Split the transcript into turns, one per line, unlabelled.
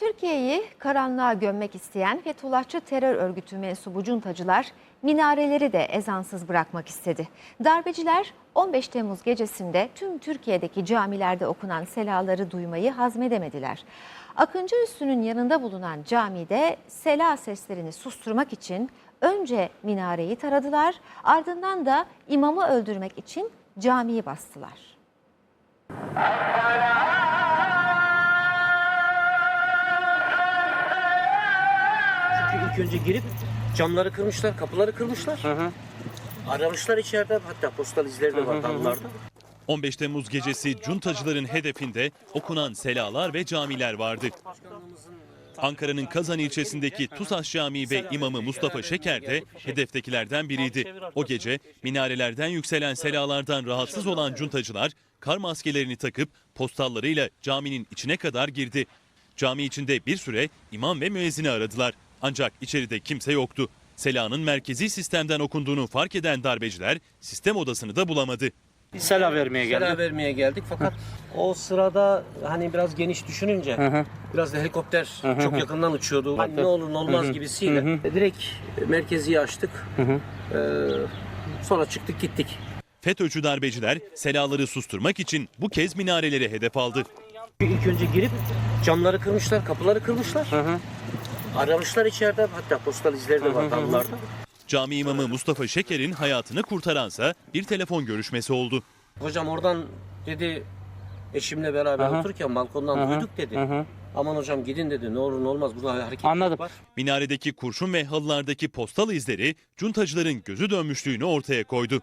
Türkiye'yi karanlığa gömmek isteyen Fethullahçı terör örgütü mensubu cuntacılar minareleri de ezansız bırakmak istedi. Darbeciler 15 Temmuz gecesinde tüm Türkiye'deki camilerde okunan selaları duymayı hazmedemediler. Akıncı Üssü'nün yanında bulunan camide sela seslerini susturmak için önce minareyi taradılar, ardından da imamı öldürmek için camiyi bastılar.
Çünkü ilk önce girip camları kırmışlar, kapıları kırmışlar. Aramışlar içeride hatta postal izleri de var damlarda.
15 Temmuz gecesi cuntacıların hedefinde okunan selalar ve camiler vardı. Ankara'nın Kazan ilçesindeki Tusaş Camii ve imamı Mustafa Şeker de hedeftekilerden biriydi. O gece minarelerden yükselen selalardan rahatsız olan cuntacılar kar maskelerini takıp postallarıyla caminin içine kadar girdi. Cami içinde bir süre imam ve müezzini aradılar. Ancak içeride kimse yoktu. Selanın merkezi sistemden okunduğunu fark eden darbeciler sistem odasını da bulamadı.
Sela vermeye geldi.
Sela vermeye geldik fakat o sırada hani biraz geniş düşününce biraz da helikopter çok yakından uçuyordu. Hani ne olur ne olmaz gibisiyle direkt merkezi açtık. Ee, sonra çıktık gittik.
FETÖ'cü darbeciler selaları susturmak için bu kez minareleri hedef aldı.
İlk önce girip camları kırmışlar, kapıları kırmışlar. Aramışlar içeride hatta postal izleri de var damlarda.
Cami imamı Mustafa Şeker'in hayatını kurtaransa bir telefon görüşmesi oldu.
Hocam oradan dedi eşimle beraber otururken balkondan duyduk dedi. Aman hocam gidin dedi ne olur ne olmaz burada hareket
Anladım.
var.
Minaredeki kurşun ve halılardaki postal izleri cuntacıların gözü dönmüşlüğünü ortaya koydu.